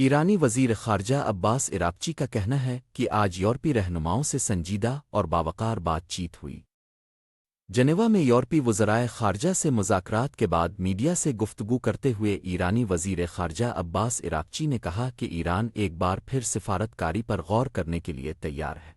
ایرانی وزیر خارجہ عباس عراقچی کا کہنا ہے کہ آج یورپی رہنماؤں سے سنجیدہ اور باوقار بات چیت ہوئی۔ جنیوا میں یورپی وزرائے خارجہ سے مذاکرات کے بعد میڈیا سے گفتگو کرتے ہوئے ایرانی وزیر خارجہ عباس عراقچی نے کہا کہ ایران ایک بار پھر سفارت کاری پر غور کرنے کے لیے تیار ہے۔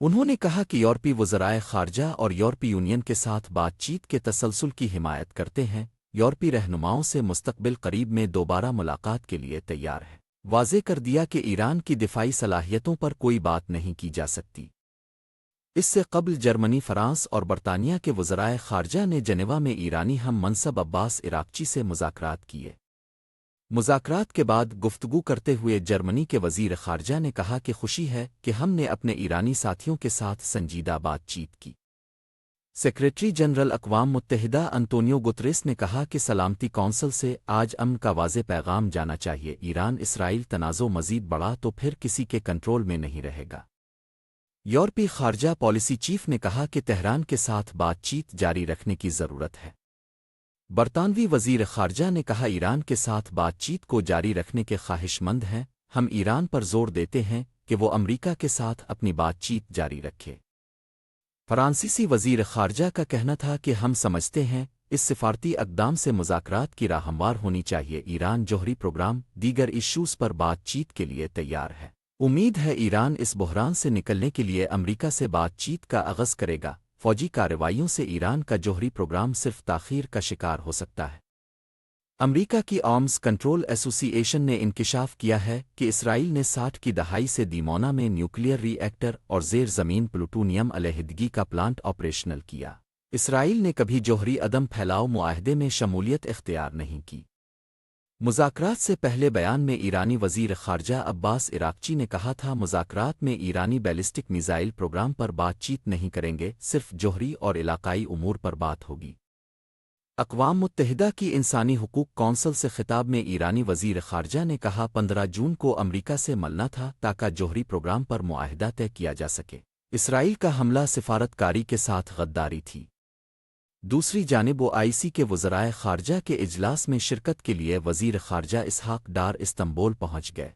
انہوں نے کہا کہ یورپی وزرائے خارجہ اور یورپی یونین کے ساتھ بات چیت کے تسلسل کی حمایت کرتے ہیں یورپی رہنماؤں سے مستقبل قریب میں دوبارہ ملاقات کے لیے تیار ہے۔ واضح کر دیا کہ ایران کی دفاعی صلاحیتوں پر کوئی بات نہیں کی جا سکتی۔ اس سے قبل جرمنی، فرانس اور برطانیہ کے وزرائے خارجہ نے جنیوا میں ایرانی ہم منصب عباس عراقچی سے مذاکرات کیے۔ مذاکرات کے بعد گفتگو کرتے ہوئے جرمنی کے وزیر خارجہ نے کہا کہ خوشی ہے کہ ہم نے اپنے ایرانی ساتھیوں کے ساتھ سنجیدہ بات چیت کی۔ سیکریٹری جنرل اقوام متحدہ انتونیو گتریس نے کہا کہ سلامتی کونسل سے آج امن کا واضح پیغام جانا چاہیے۔ ایران اسرائیل تنازع مزید بڑھا تو پھر کسی کے کنٹرول میں نہیں رہے گا۔ یورپی خارجہ پالیسی چیف نے کہا کہ تہران کے ساتھ بات چیت جاری رکھنے کی ضرورت ہے۔ برطانوی وزیر خارجہ نے کہا ایران کے ساتھ بات چیت کو جاری رکھنے کے خواہش مند ہیں۔ ہم ایران پر زور دیتے ہیں کہ وہ امریکہ کے ساتھ اپنی بات چیت جاری رکھے۔ فرانسیسی وزیر خارجہ کا کہنا تھا کہ ہم سمجھتے ہیں، اس سفارتی اقدام سے مذاکرات کی راہ ہموار ہونی چاہیے۔ ایران جوہری پروگرام دیگر ایشوز پر بات چیت کے لیے تیار ہے۔ امید ہے ایران اس بحران سے نکلنے کے لیے امریکہ سے بات چیت کا اغز کرے گا۔ فوجی کارروائیوں سے ایران کا جوہری پروگرام صرف تاخیر کا شکار ہو سکتا ہے۔ امریکہ کی آرمز کنٹرول ایسوسی ایشن نے انکشاف کیا ہے کہ اسرائیل نے ساٹھ کی دہائی سے دیمونا میں نیوکلیئر ری ایکٹر اور زیر زمین پلوٹونیم علیحدگی کا پلانٹ آپریشنل کیا۔ اسرائیل نے کبھی جوہری عدم پھیلاؤ معاہدے میں شمولیت اختیار نہیں کی۔ مذاکرات سے پہلے بیان میں ایرانی وزیر خارجہ عباس عراقچی نے کہا تھا، مذاکرات میں ایرانی بیلسٹک میزائل پروگرام پر بات چیت نہیں کریں گے، صرف جوہری اور علاقائی امور پر بات ہوگی۔ اقوام متحدہ کی انسانی حقوق کونسل سے خطاب میں ایرانی وزیر خارجہ نے کہا، پندرہ جون کو امریکہ سے ملنا تھا تاکہ جوہری پروگرام پر معاہدہ طے کیا جا سکے۔ اسرائیل کا حملہ سفارت کاری کے ساتھ غداری تھی۔ دوسری جانب و آئی سی کے وزرائے خارجہ کے اجلاس میں شرکت کے لیے وزیر خارجہ اسحاق ڈار استنبول پہنچ گئے۔